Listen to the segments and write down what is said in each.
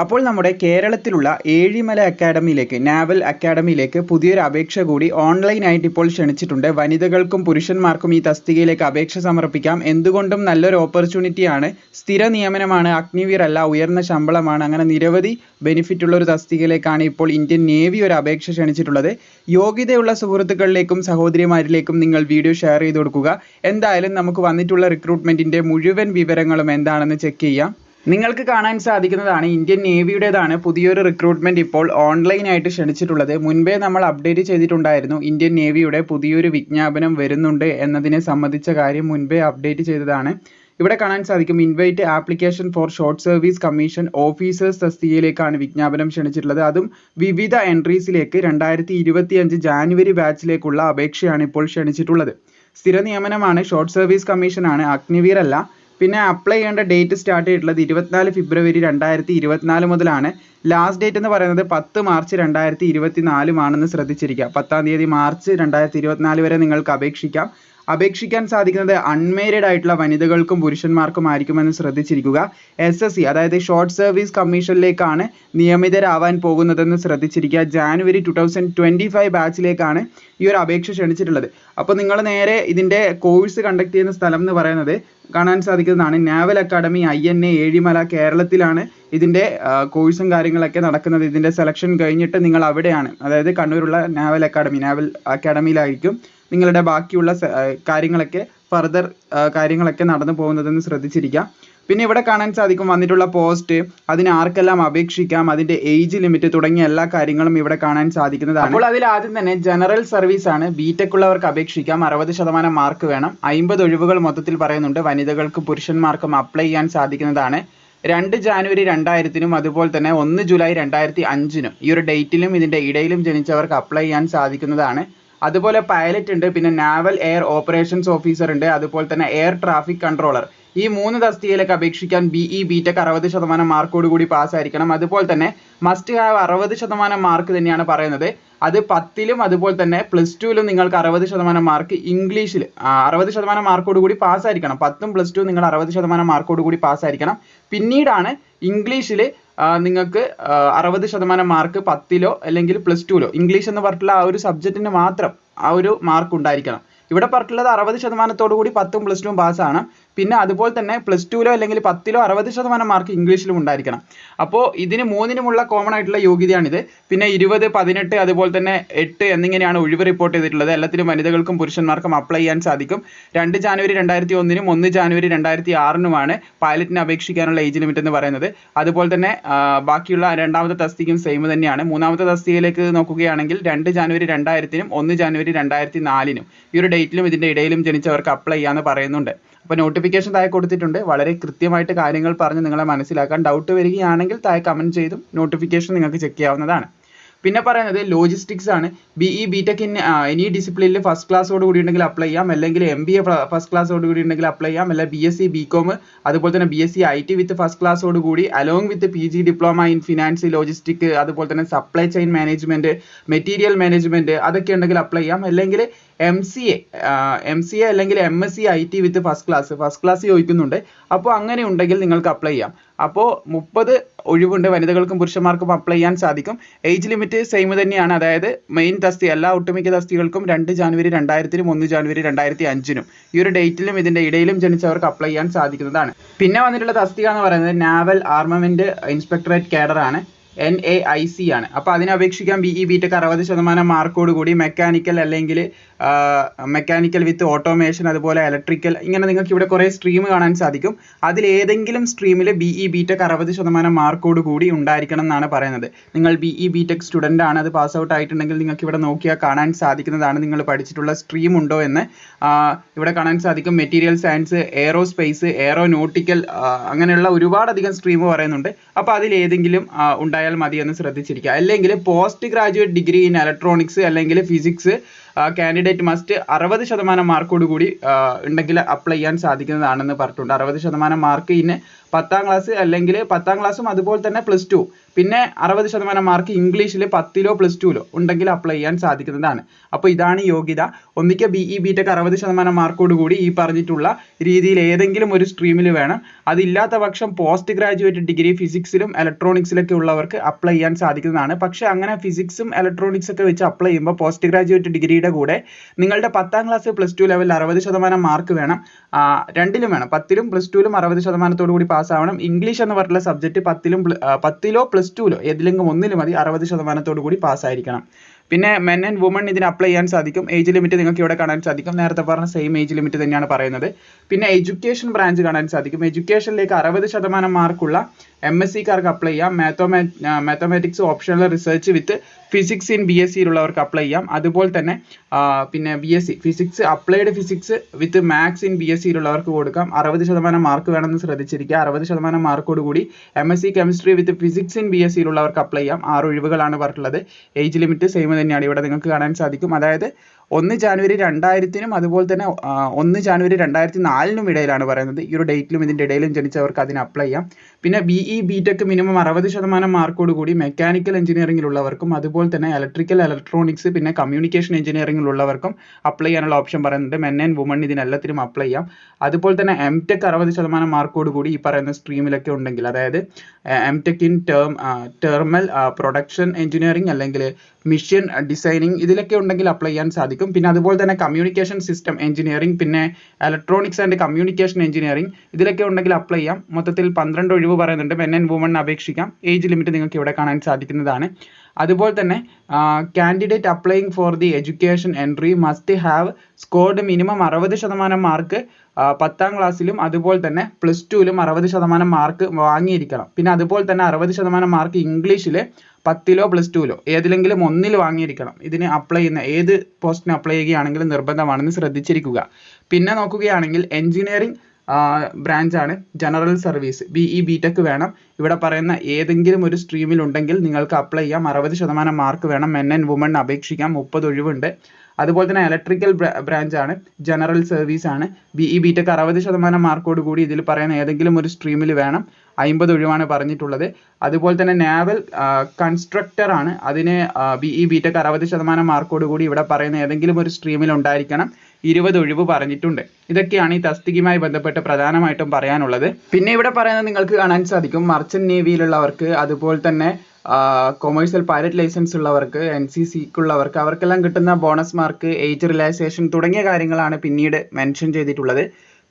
അപ്പോൾ നമ്മുടെ കേരളത്തിലുള്ള ഏഴിമല അക്കാഡമിയിലേക്ക് നാവൽ അക്കാഡമിയിലേക്ക് പുതിയൊരു അപേക്ഷ കൂടി ഓൺലൈനായിട്ട് ഇപ്പോൾ ക്ഷണിച്ചിട്ടുണ്ട്. വനിതകൾക്കും പുരുഷന്മാർക്കും ഈ തസ്തികയിലേക്ക് അപേക്ഷ സമർപ്പിക്കാം. എന്തുകൊണ്ടും നല്ലൊരു ഓപ്പർച്യൂണിറ്റിയാണ്. സ്ഥിര നിയമനമാണ്. അഗ്നിവീർ അല്ല ഉയർന്ന ശമ്പളമാണ്. അങ്ങനെ നിരവധി ബെനിഫിറ്റ് ഉള്ള ഒരു തസ്തികയിലേക്കാണ് ഇപ്പോൾ ഇന്ത്യൻ നേവി ഒരു അപേക്ഷ ക്ഷണിച്ചിട്ടുള്ളത്. യോഗ്യതയുള്ള സുഹൃത്തുക്കളിലേക്കും സഹോദരിമാരിലേക്കും നിങ്ങൾ വീഡിയോ ഷെയർ ചെയ്ത് കൊടുക്കുക. എന്തായാലും നമുക്ക് വന്നിട്ടുള്ള റിക്രൂട്ട്മെന്റിന്റെ മുഴുവൻ വിവരങ്ങളും എന്താണെന്ന് ചെക്ക് ചെയ്യാം. നിങ്ങൾക്ക് കാണാൻ സാധിക്കുന്നതാണ് ഇന്ത്യൻ നേവിയുടേതാണ് പുതിയൊരു റിക്രൂട്ട്മെന്റ് ഇപ്പോൾ ഓൺലൈനായിട്ട് ക്ഷണിച്ചിട്ടുള്ളത്. മുൻപേ നമ്മൾ അപ്ഡേറ്റ് ചെയ്തിട്ടുണ്ടായിരുന്നു ഇന്ത്യൻ നേവിയുടെ പുതിയൊരു വിജ്ഞാപനം വരുന്നുണ്ട് എന്നതിനെ സംബന്ധിച്ച കാര്യം മുൻപേ അപ്ഡേറ്റ് ചെയ്തതാണ്. ഇവിടെ കാണാൻ സാധിക്കും invite application for short service commission officers തസ്തികയിലേക്കാണ് വിജ്ഞാപനം ക്ഷണിച്ചിട്ടുള്ളത്. അതും വിവിധ എൻട്രീസിലേക്ക് രണ്ടായിരത്തി ഇരുപത്തി അഞ്ച് ജാനുവരി ബാച്ചിലേക്കുള്ള അപേക്ഷയാണ് ഇപ്പോൾ ക്ഷണിച്ചിട്ടുള്ളത്. സ്ഥിര നിയമനമാണ് ഷോർട്ട് സർവീസ് കമ്മീഷനാണ് അഗ്നിവീർ അല്ല പിന്നെ അപ്ലൈ ചെയ്യേണ്ട ഡേറ്റ് സ്റ്റാർട്ട് ചെയ്തിട്ടുള്ളത് ഇരുപത്തിനാല് ഫെബ്രുവരി രണ്ടായിരത്തി ഇരുപത്തിനാല് മുതലാണ്. ലാസ്റ്റ് ഡേറ്റ് എന്ന് പറയുന്നത് പത്ത് മാർച്ച് രണ്ടായിരത്തി ഇരുപത്തി നാലുമാണെന്ന് ശ്രദ്ധിച്ചിരിക്കുക പത്താം തീയതി മാർച്ച് രണ്ടായിരത്തി ഇരുപത്തിനാല് വരെ നിങ്ങൾക്ക് അപേക്ഷിക്കാം. അപേക്ഷിക്കാൻ സാധിക്കുന്നത് അൺമാരീഡ് ആയിട്ടുള്ള വനിതകൾക്കും പുരുഷന്മാർക്കും ആയിരിക്കുമെന്ന് ശ്രദ്ധിച്ചിരിക്കുക. എസ് എസ് സി അതായത് ഷോർട്ട് സർവീസ് കമ്മീഷനിലേക്കാണ് നിയമിതരാവാൻ പോകുന്നതെന്ന് ശ്രദ്ധിച്ചിരിക്കുക. January two thousand twenty five ബാച്ചിലേക്കാണ് ഈ ഒരു അപേക്ഷ ക്ഷണിച്ചിട്ടുള്ളത്. അപ്പോൾ നിങ്ങൾ നേരെ ഇതിന്റെ കോഴ്സ് കണ്ടക്ട് ചെയ്യുന്ന സ്ഥലം എന്ന് പറയുന്നത് കാണാൻ സാധിക്കുന്നതാണ്. Naval academy I N A Ezhimala കേരളത്തിലാണ് ഇതിന്റെ കോഴ്സും കാര്യങ്ങളൊക്കെ നടക്കുന്നത്. ഇതിന്റെ സെലക്ഷൻ കഴിഞ്ഞിട്ട് നിങ്ങൾ അവിടെയാണ്. അതായത് കണ്ണൂരുള്ള നാവൽ അക്കാഡമി നാവൽ അക്കാഡമിയിലായിരിക്കും നിങ്ങളുടെ ബാക്കിയുള്ള കാര്യങ്ങളൊക്കെ ഫർദർ കാര്യങ്ങളൊക്കെ നടന്നു പോകുന്നതെന്ന് ശ്രദ്ധിച്ചിരിക്കുക പിന്നെ ഇവിടെ കാണാൻ സാധിക്കും വന്നിട്ടുള്ള പോസ്റ്റ് അതിന് ആർക്കെല്ലാം അപേക്ഷിക്കാം അതിന്റെ ഏജ് ലിമിറ്റ് തുടങ്ങിയ എല്ലാ കാര്യങ്ങളും ഇവിടെ കാണാൻ സാധിക്കുന്നതാണ്. അപ്പോൾ അതിൽ ആദ്യം തന്നെ ജനറൽ സർവീസ് ആണ്. ബിടെക് ഉള്ളവർക്ക് അപേക്ഷിക്കാം. അറുപത് ശതമാനം മാർക്ക് വേണം. അമ്പത് ഒഴിവുകൾ മൊത്തത്തിൽ പറയുന്നുണ്ട്. വനിതകൾക്കും പുരുഷന്മാർക്കും അപ്ലൈ ചെയ്യാൻ സാധിക്കുന്നതാണ്. രണ്ട് ജാനുവരി രണ്ടായിരത്തിനും അതുപോലെ തന്നെ ഒന്ന് ജൂലൈ രണ്ടായിരത്തി അഞ്ചിനും ഈ ഒരു ഡേറ്റിലും ഇതിന്റെ ഇടയിലും ജനിച്ചവർക്ക് അപ്ലൈ ചെയ്യാൻ സാധിക്കുന്നതാണ്. അതുപോലെ പൈലറ്റ് ഉണ്ട് പിന്നെ നാവൽ എയർ ഓപ്പറേഷൻസ് ഓഫീസർ ഉണ്ട് അതുപോലെ തന്നെ എയർ ട്രാഫിക് കൺട്രോളർ ഈ മൂന്ന് തസ്തികയിലേക്ക് അപേക്ഷിക്കാൻ ബി ഇ ബി ടെക് അറുപത് ശതമാനം മാർക്കോട് കൂടി പാസ്സായിരിക്കണം അതുപോലെ തന്നെ മസ്റ്റ് ഹാവ് അറുപത് ശതമാനം മാർക്ക് തന്നെയാണ് പറയുന്നത്. അത് പത്തിലും അതുപോലെ തന്നെ പ്ലസ് ടുവിലും നിങ്ങൾക്ക് അറുപത് ശതമാനം മാർക്ക് ഇംഗ്ലീഷിൽ അറുപത് ശതമാനം മാർക്കോട് കൂടി പാസ്സായിരിക്കണം പത്തും പ്ലസ് ടു നിങ്ങൾ അറുപത് ശതമാനം മാർക്കോട് കൂടി പാസ്സായിരിക്കണം പിന്നീടാണ് ഇംഗ്ലീഷിൽ നിങ്ങൾക്ക് അറുപത് ശതമാനം മാർക്ക് പത്തിലോ അല്ലെങ്കിൽ പ്ലസ് ടുവിലോ ഇംഗ്ലീഷ് എന്ന് പറഞ്ഞിട്ടുള്ള ആ ഒരു സബ്ജക്റ്റിന് മാത്രം ആ ഒരു മാർക്ക് ഉണ്ടായിരിക്കണം. ഇവിടെ പറഞ്ഞിട്ടുള്ളത് അറുപത് ശതമാനത്തോടു കൂടി പത്തും പ്ലസ് ടുവും പാസ്സാണ് പിന്നെ അതുപോലെ തന്നെ പ്ലസ് ടുവിലോ അല്ലെങ്കിൽ പത്തിലോ അറുപത് ശതമാനം മാർക്ക് ഇംഗ്ലീഷിലും ഉണ്ടായിരിക്കണം. അപ്പോൾ ഇതിന് മൂന്നിനുമുള്ള കോമൺ ആയിട്ടുള്ള യോഗ്യതയാണിത്. പിന്നെ ഇരുപത് പതിനെട്ട് അതുപോലെ തന്നെ എട്ട് എന്നിങ്ങനെയാണ് ഒഴിവ് റിപ്പോർട്ട് ചെയ്തിട്ടുള്ളത്. എല്ലാത്തിലും വനിതകൾക്കും പുരുഷന്മാർക്കും അപ്ലൈ ചെയ്യാൻ സാധിക്കും. രണ്ട് ജാനുവരി രണ്ടായിരത്തി ഒന്നിനും ഒന്ന് ജാനുവരി രണ്ടായിരത്തി ആറിനുമാണ് പൈലറ്റിന് അപേക്ഷിക്കാനുള്ള ഏജ് ലിമിറ്റ് എന്ന് പറയുന്നത്. അതുപോലെ തന്നെ ബാക്കിയുള്ള രണ്ടാമത്തെ തസ്തികയും സെയിം തന്നെയാണ്. മൂന്നാമത്തെ തസ്തികയിലേക്ക് നോക്കുകയാണെങ്കിൽ രണ്ട് ജാനുവരി രണ്ടായിരത്തിനും ഒന്ന് ജാനുവരി രണ്ടായിരത്തി നാലിനും ഈ ഒരു ഡേറ്റിലും ഇതിന്റെ ഇടയിലും ജനിച്ചവർക്ക് അപ്ലൈ ചെയ്യാമെന്ന് പറയുന്നുണ്ട്. അപ്പോൾ നോട്ടിഫിക്കേഷൻ താഴെ കൊടുത്തിട്ടുണ്ട്. വളരെ കൃത്യമായിട്ട് കാര്യങ്ങൾ പറഞ്ഞ് നിങ്ങളെ മനസ്സിലാക്കാൻ ഡൗട്ട് വരികയാണെങ്കിൽ താഴെ കമന്റ് ചെയ്തും നോട്ടിഫിക്കേഷൻ നിങ്ങൾക്ക് ചെക്ക് ചെയ്യാവുന്നതാണ്. പിന്നെ പറയുന്നത് ലോജിസ്റ്റിക്സ് ആണ്. BE BTech B tech in any ഡിസിപ്ലിനിൽ first ക്ലാസ്സോട് കൂടി ഉണ്ടെങ്കിൽ അപ്ലൈ ചെയ്യാം. അല്ലെങ്കിൽ ബി എ ഫസ്റ്റ് ക്ലാസ്സോട് കൂടി ഉണ്ടെങ്കിൽ അപ്ലൈ ചെയ്യാം. അല്ലെങ്കിൽ ബി കോം അതുപോലെ തന്നെ B S C I T with first ക്ലാസ്സോട് കൂടി with P G diploma in finance logistic അതുപോലെ തന്നെ supply chain management material management അതൊക്കെ ഉണ്ടെങ്കിൽ അപ്ലൈ ചെയ്യാം. അല്ലെങ്കിൽ സി എ അല്ലെങ്കിൽ I T with first class first class ചോദിക്കുന്നുണ്ട്. അപ്പോൾ അങ്ങനെ ഉണ്ടെങ്കിൽ നിങ്ങൾക്ക് അപ്ലൈ ചെയ്യാം. അപ്പോൾ മുപ്പത് ഒഴിവുണ്ട് വനിതകൾക്കും പുരുഷന്മാർക്കും അപ്ലൈ ചെയ്യാൻ സാധിക്കും. ഏജ് ലിമിറ്റ് സെയിം തന്നെയാണ്. അതായത് മെയിൻ തസ്തി എല്ലാ ഒട്ടുമിക്ക തസ്തികൾക്കും രണ്ട് ജാനുവരി രണ്ടായിരത്തിനും ഒന്ന് ജാനുവരി രണ്ടായിരത്തി അഞ്ചിനും ഈ ഒരു ഡേറ്റിലും ഇതിന്റെ ഇടയിലും ജനിച്ചവർക്ക് അപ്ലൈ ചെയ്യാൻ സാധിക്കുന്നതാണ്. പിന്നെ വന്നിട്ടുള്ള തസ്തിക എന്ന് പറയുന്നത് naval armament inspectorate cadre C ആണ്. അപ്പോൾ അതിനെ അപേക്ഷിക്കാൻ BE BTech അറുപത് ശതമാനം മാർക്കോട് കൂടി മെക്കാനിക്കൽ അല്ലെങ്കിൽ മെക്കാനിക്കൽ വിത്ത് ഓട്ടോമേഷൻ അതുപോലെ ഇലക്ട്രിക്കൽ ഇങ്ങനെ നിങ്ങൾക്ക് ഇവിടെ കുറേ സ്ട്രീം കാണാൻ സാധിക്കും. അതിൽ ഏതെങ്കിലും സ്ട്രീമിൽ ബി ടെക് അറുപത് ശതമാനം മാർക്കോട് കൂടി ഉണ്ടായിരിക്കണം എന്നാണ് പറയുന്നത്. നിങ്ങൾ BE BTech സ്റ്റുഡന്റ് ആണ് അത് പാസ് ഔട്ട് ആയിട്ടുണ്ടെങ്കിൽ നിങ്ങൾക്ക് ഇവിടെ നോക്കിയാൽ കാണാൻ സാധിക്കുന്നതാണ് നിങ്ങൾ പഠിച്ചിട്ടുള്ള സ്ട്രീം ഉണ്ടോ എന്ന്. ഇവിടെ കാണാൻ സാധിക്കും. മെറ്റീരിയൽ സയൻസ് എയറോസ്പേസ് എയറോനോട്ടിക്കൽ അങ്ങനെയുള്ള ഒരുപാടധികം സ്ട്രീം പറയുന്നുണ്ട്. അപ്പോൾ അതിൽ ഏതെങ്കിലും ഉണ്ടായാൽ മതി എന്ന് ശ്രദ്ധിച്ചിരിക്കുക. അല്ലെങ്കിൽ post graduate degree in electronics അല്ലെങ്കിൽ ഫിസിക്സ് കാൻഡിഡേറ്റ് മസ്റ്റ് അറുപത് ശതമാനം മാർക്കോട് കൂടി ഉണ്ടെങ്കിൽ അപ്ലൈ ചെയ്യാൻ സാധിക്കുന്നതാണെന്ന് പറഞ്ഞിട്ടുണ്ട്. അറുപത് ശതമാനം മാർക്ക് ഇന്ന് പത്താം ക്ലാസ് അല്ലെങ്കിൽ പത്താം ക്ലാസ്സും അതുപോലെ തന്നെ പ്ലസ് ടു പിന്നെ അറുപത് ശതമാനം മാർക്ക് ഇംഗ്ലീഷിൽ പത്തിലോ പ്ലസ് ടുവിലോ ഉണ്ടെങ്കിൽ അപ്ലൈ ചെയ്യാൻ സാധിക്കുന്നതാണ്. അപ്പോൾ ഇതാണ് യോഗ്യത. ഒന്നിക്ക ബി ഇ ബി ടെക് അറുപത് ശതമാനം മാർക്കോട് കൂടി ഈ പറഞ്ഞിട്ടുള്ള രീതിയിൽ ഏതെങ്കിലും ഒരു സ്ട്രീമിൽ വേണം. അതില്ലാത്ത പക്ഷം പോസ്റ്റ് ഗ്രാജുവേറ്റ് ഡിഗ്രി ഫിസിക്സിലും ഇലക്ട്രോണിക്സിലൊക്കെ ഉള്ളവർക്ക് അപ്ലൈ ചെയ്യാൻ സാധിക്കുന്നതാണ്. പക്ഷേ അങ്ങനെ ഫിസിക്സും ഇലക്ട്രോണിക്സ് ഒക്കെ വെച്ച് അപ്ലൈ ചെയ്യുമ്പോൾ പോസ്റ്റ് ഗ്രാജുവേറ്റ് ഡിഗ്രിയുടെ കൂടെ നിങ്ങളുടെ പത്താം ക്ലാസ് പ്ലസ് ടു ലെവലിൽ അറുപത് ശതമാനം മാർക്ക് വേണം. രണ്ടിലും വേണം. പത്തിലും പ്ലസ് ടുവിലും അറുപത് ശതമാനത്തോടു കൂടി പാസ്സാവണം ഇംഗ്ലീഷ് എന്ന് പറഞ്ഞിട്ടുള്ള സബ്ജക്റ്റ് പത്തിലും പത്തിലോ പ്ലസ് ടുവിലോ ഏതിലെങ്കിലും ഒന്നിലും മതി അറുപത് ശതമാനത്തോടു കൂടി പാസ്സായിരിക്കണം പിന്നെ മെൻ ആൻഡ് വുമൺ ഇതിന് അപ്ലൈ ചെയ്യാൻ സാധിക്കും. ഏജ് ലിമിറ്റ് നിങ്ങൾക്ക് ഇവിടെ കാണാൻ സാധിക്കും. നേരത്തെ പറഞ്ഞ സെയിം ഏജ് ലിമിറ്റ് തന്നെയാണ് പറയുന്നത്. പിന്നെ എഡ്യൂക്കേഷൻ ബ്രാഞ്ച് കാണാൻ സാധിക്കും. എഡ്യൂക്കേഷനിലേക്ക് അറുപത് ശതമാനം മാർക്കുള്ള എം എസ് സിക്കാർക്ക് അപ്ലൈ ചെയ്യാം. മാത്തമാ mathematics optional research with physics in B S സിയിലുള്ളവർക്ക് apply ചെയ്യാം. അതുപോലെ തന്നെ പിന്നെ B S C physics applied physics with maths in B S സിയിലുള്ളവർക്ക് കൊടുക്കാം. അറുപത് ശതമാനം മാർക്ക് വേണമെന്ന് ശ്രദ്ധിച്ചിരിക്കുക. അറുപത് ശതമാനം കൂടി M S C chemistry with physics in B S സിയിലുള്ളവർക്ക് apply ചെയ്യാം. ആറ് ഒഴിവുകളാണ് പറഞ്ഞിട്ടുള്ളത്. ഏജ് ലിമിറ്റ് സെയിം തന്നെയാണ് ഇവിടെ നിങ്ങൾക്ക് കാണാൻ സാധിക്കും. അതായത് ഒന്ന് ജാനുവരി രണ്ടായിരത്തിനും അതുപോലെ തന്നെ ഒന്ന് ജാനുവരി രണ്ടായിരത്തി നാലിനും ഇടയിലാണ് പറയുന്നത്. ഈ ഒരു ഡേറ്റിലും ഇതിന്റെ ഇടയിലും ജനിച്ചവർക്ക് അതിന് അപ്ലൈ ചെയ്യാം. പിന്നെ B E B tech minimum അറുപത് ശതമാനം കൂടി മെക്കാനിക്കൽ എഞ്ചിനീയറിംഗിലുള്ളവർക്കും അതുപോലെ തന്നെ ഇലക്ട്രിക്കൽ ഇലക്ട്രോണിക്സ് പിന്നെ കമ്മ്യൂണിക്കേഷൻ എഞ്ചിനീയറിംഗിലുള്ളവർക്കും അപ്ലൈ ചെയ്യാനുള്ള ഓപ്ഷൻ പറയുന്നുണ്ട്. മെൻ ആൻഡ് വുമൺ ഇതിനെല്ലാത്തിനും അപ്ലൈ ചെയ്യാം. അതുപോലെ തന്നെ എം ടെക് അറുപത് ശതമാനം കൂടി ഈ പറയുന്ന സ്ട്രീമിലൊക്കെ ഉണ്ടെങ്കിൽ അതായത് M tech in term thermal production engineering അല്ലെങ്കിൽ മിഷൻ ഡിസൈനിങ് ഇതിലൊക്കെ ഉണ്ടെങ്കിൽ അപ്ലൈ ചെയ്യാൻ സാധിക്കും. പിന്നെ അതുപോലെ തന്നെ കമ്മ്യൂണിക്കേഷൻ സിസ്റ്റം എഞ്ചിനീയറിംഗ് പിന്നെ ഇലക്ട്രോണിക്സ് ആൻഡ് കമ്മ്യൂണിക്കേഷൻ എഞ്ചിനീയറിംഗ് ഇതിലൊക്കെ ഉണ്ടെങ്കിൽ അപ്ലൈ ചെയ്യാം. മൊത്തത്തിൽ പന്ത്രണ്ട് ഒഴിവ് പറയുന്നുണ്ട്. മെൻ ആൻഡ് വുമൺ അപേക്ഷിക്കാം. ഏജ് ലിമിറ്റ് നിങ്ങൾക്ക് ഇവിടെ കാണാൻ സാധിക്കുന്നതാണ്. അതുപോലെ തന്നെ candidate applying for the education entry must have scored minimum അറുപത് ശതമാനം മാർക്ക് പത്താം ക്ലാസ്സിലും അതുപോലെ തന്നെ പ്ലസ് ടുവിലും അറുപത് ശതമാനം മാർക്ക് വാങ്ങിയിരിക്കണം. പിന്നെ അതുപോലെ തന്നെ അറുപത് ശതമാനം മാർക്ക് ഇംഗ്ലീഷിൽ പത്തിലോ പ്ലസ് ടുവിലോ ഏതിലെങ്കിലും ഒന്നിൽ വാങ്ങിയിരിക്കണം. ഇതിന് അപ്ലൈ ചെയ്യുന്ന ഏത് പോസ്റ്റിന് അപ്ലൈ ചെയ്യുകയാണെങ്കിലും നിർബന്ധമാണെന്ന് ശ്രദ്ധിച്ചിരിക്കുക. പിന്നെ നോക്കുകയാണെങ്കിൽ എഞ്ചിനീയറിംഗ് ബ്രാഞ്ച് ആണ് ജനറൽ സർവീസ് ബി ടെക് വേണം. ഇവിടെ പറയുന്ന ഏതെങ്കിലും ഒരു സ്ട്രീമിൽ ഉണ്ടെങ്കിൽ നിങ്ങൾക്ക് അപ്ലൈ ചെയ്യാം. അറുപത് ശതമാനം മാർക്ക് വേണം. മെൻ ആൻഡ് വുമൺ അപേക്ഷിക്കാം. മുപ്പത് ഒഴിവുണ്ട്. അതുപോലെ തന്നെ ഇലക്ട്രിക്കൽ ബ്രാഞ്ച് ആണ് ജനറൽ സർവീസ് ആണ്. ബി ടെക് അറുപത് ശതമാനം മാർക്കോട് കൂടി ഇതിൽ പറയുന്ന ഏതെങ്കിലും ഒരു സ്ട്രീമിൽ വേണം. അമ്പത് ഒഴിവാണ് പറഞ്ഞിട്ടുള്ളത്. അതുപോലെ തന്നെ നാവൽ കൺസ്ട്രക്ടർ ആണ്. അതിന് ബി ഇ ബി ടെക് അറുപത് ശതമാനം മാർക്കോട് കൂടി ഇവിടെ പറയുന്ന ഏതെങ്കിലും ഒരു സ്ട്രീമിൽ ഉണ്ടായിരിക്കണം. ഇരുപത് ഒഴിവ് പറഞ്ഞിട്ടുണ്ട്. ഇതൊക്കെയാണ് ഈ തസ്തികയുമായി ബന്ധപ്പെട്ട് പ്രധാനമായിട്ടും പറയാനുള്ളത്. പിന്നെ ഇവിടെ പറയുന്നത് നിങ്ങൾക്ക് കാണാൻ സാധിക്കും. മർച്ചന്റ് നേവിയിലുള്ളവർക്ക് അതുപോലെ തന്നെ കൊമേഴ്സ്യൽ പൈലറ്റ് ലൈസൻസ് ഉള്ളവർക്ക് എൻ സി സിക്കുള്ളവർക്ക് അവർക്കെല്ലാം കിട്ടുന്ന ബോണസ് മാർക്ക് ഏജ് റിലാക്സേഷൻ തുടങ്ങിയ കാര്യങ്ങളാണ് പിന്നീട് മെൻഷൻ ചെയ്തിട്ടുള്ളത്.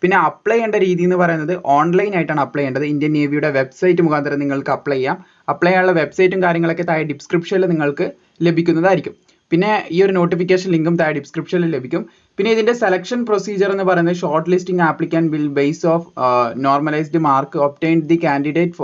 പിന്നെ അപ്ലൈ ചെയ്യേണ്ട രീതി എന്ന് പറയുന്നത് ഓൺലൈൻ ആയിട്ടാണ് അപ്ലൈ ചെയ്യേണ്ടത്. ഇന്ത്യൻ നേവിയുടെ വെബ്സൈറ്റ് മുഖാന്തരം നിങ്ങൾക്ക് അപ്ലൈ ചെയ്യാം. അപ്ലൈ ചെയ്യാനുള്ള വെബ്സൈറ്റും കാര്യങ്ങളൊക്കെ താഴെ ഡിസ്ക്രിപ്ഷനിൽ നിങ്ങൾക്ക് ലഭിക്കുന്നതായിരിക്കും. പിന്നെ ഈ ഒരു നോട്ടിഫിക്കേഷൻ ലിങ്കും താഴെ ഡിസ്ക്രിപ്ഷനിൽ ലഭിക്കും. പിന്നെ ഇതിന്റെ സെലക്ഷൻ പ്രൊസീജിയർ എന്ന് പറയുന്നത് short listing applicant will base of normalised mark obtained the candidate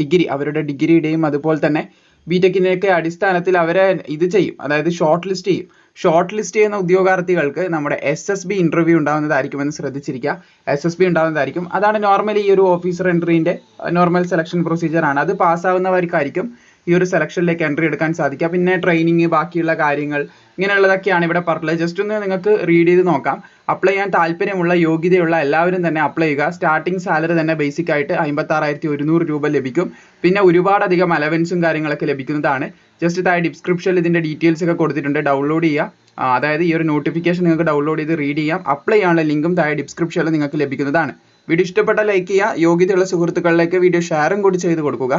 degree അവരുടെ ഡിഗ്രിയുടെയും അതുപോലെ തന്നെ ബിടെക്കിന്റെയൊക്കെ അടിസ്ഥാനത്തിൽ അവരെ ഇത് ചെയ്യും. അതായത് ഷോർട്ട് ലിസ്റ്റ് ചെയ്യും. ഷോർട്ട് ലിസ്റ്റ് ചെയ്യുന്ന ഉദ്യോഗാർത്ഥികൾക്ക് നമ്മുടെ എസ് എസ് ബി ഇന്റർവ്യൂ ഉണ്ടാവുന്നതായിരിക്കുമെന്ന് ശ്രദ്ധിച്ചിരിക്കുക. എസ് എസ് ബി ഉണ്ടാവുന്നതായിരിക്കും. അതാണ് നോർമലി ഈ ഒരു ഓഫീസർ എൻട്രീന്റെ നോർമൽ സെലക്ഷൻ പ്രൊസീജിയർ ആണ്. അത് പാസ്സാവുന്നവർക്കായിരിക്കും ഈ ഒരു സെലക്ഷനിലേക്ക് എൻട്രി എടുക്കാൻ സാധിക്കുക. പിന്നെ ട്രെയിനിങ് ബാക്കിയുള്ള കാര്യങ്ങൾ ഇങ്ങനെയുള്ളതൊക്കെയാണ് ഇവിടെ പറഞ്ഞിട്ടുള്ളത്. ജസ്റ്റ് ഒന്ന് നിങ്ങൾക്ക് റീഡ് ചെയ്ത് നോക്കാം. അപ്ലൈ ചെയ്യാൻ താല്പര്യമുള്ള യോഗ്യതയുള്ള എല്ലാവരും തന്നെ അപ്ലൈ ചെയ്യുക. സ്റ്റാർട്ടിംഗ് സാലറി തന്നെ ബേസിക് ആയിട്ട് അമ്പത്താറായിരത്തി ഒരുന്നൂറ് രൂപ ലഭിക്കും. പിന്നെ ഒരുപാടധികം അലവൻസും കാര്യങ്ങളൊക്കെ ലഭിക്കുന്നതാണ്. ജസ്റ്റ് താഴെ ഡിസ്ക്രിപ്ഷനിൽ ഇതിന്റെ ഡീറ്റെയിൽസ് ഒക്കെ കൊടുത്തിട്ടുണ്ട്. ഡൗൺലോഡ് ചെയ്യുക. അതായത് ഈ ഒരു നോട്ടിഫിക്കേഷൻ നിങ്ങൾക്ക് ഡൗൺലോഡ് ചെയ്ത് റീഡ് ചെയ്യാം. അപ്ലൈ ചെയ്യാനുള്ള ലിങ്കും താഴെ ഡിസ്ക്രിപ്ഷനിൽ നിങ്ങൾക്ക് ലഭിക്കുന്നതാണ്. വീഡിയോ ഇഷ്ടപ്പെട്ട ലൈക്ക് ചെയ്യുക. യോഗ്യതയുള്ള സുഹൃത്തുക്കളിലേക്ക് വീഡിയോ ഷെയറും കൂടി ചെയ്ത് കൊടുക്കുക.